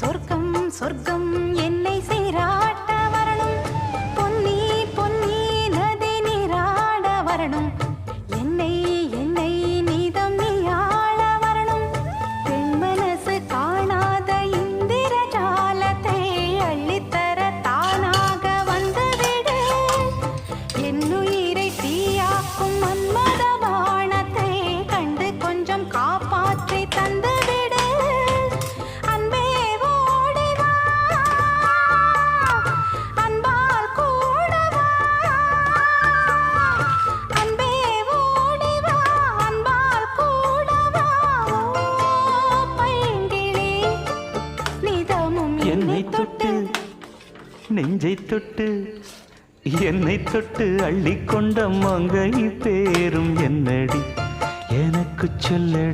சொர்க்கம் சொர்க்கம் என்னை தொட்டு நெஞ்சை தொட்டு என்னை தொட்டு அள்ளிக்கொண்ட மங்கை பேரும் என்னடி? எனக்கு சொல்லடி.